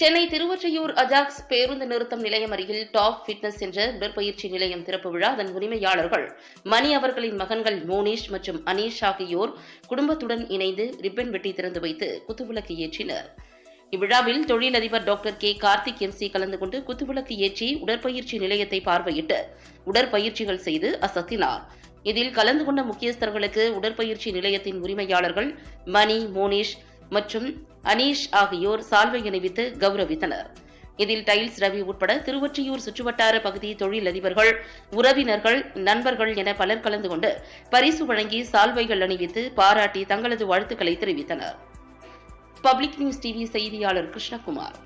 Chennai Thiruvottiyur Ajax பேருந்து நிறுத்தம் நிலையம் அருகில் டாப் ஃபிட்னஸ் என்ற உடற்பயிற்சி நிலையம் திறப்பு விழா. அதன் உரிமையாளர்கள் மணி அவர்களின் மகன்கள் மோனிஷ் மற்றும் அனீஷ் ஆகியோர் குடும்பத்துடன் இணைந்து ரிப்பன் வெட்டி திறந்து வைத்து குத்துவிளக்கு ஏற்றினர். இவ்விழாவில் தொழிலதிபர் டாக்டர் கே. கார்த்திக் எம்சி கலந்து கொண்டு குத்துவிளக்கு ஏற்றி உடற்பயிற்சி நிலையத்தை பார்வையிட்டு உடற்பயிற்சிகள் செய்து அசத்தினார். இதில் கலந்து கொண்ட முக்கியஸ்தர்களுக்கு உடற்பயிற்சி நிலையத்தின் உரிமையாளர்கள் மணி மோனிஷ் மற்றும் அனீஷ் ஆகியோர் சால்வை அணிவித்து கௌரவித்தனர். இதில் டைல்ஸ் ரவி உட்பட திருவொற்றியூர் சுற்றுவட்டார பகுதி தொழிலதிபர்கள் உறவினர்கள் நண்பர்கள் என பலர் கலந்து கொண்டு பரிசு வழங்கி சால்வைகள் அணிவித்து பாராட்டி தங்களது வாழ்த்துக்களை தெரிவித்தனர். பப்ளிக் நியூஸ் டிவி செய்தியாளர் கிருஷ்ணகுமார்.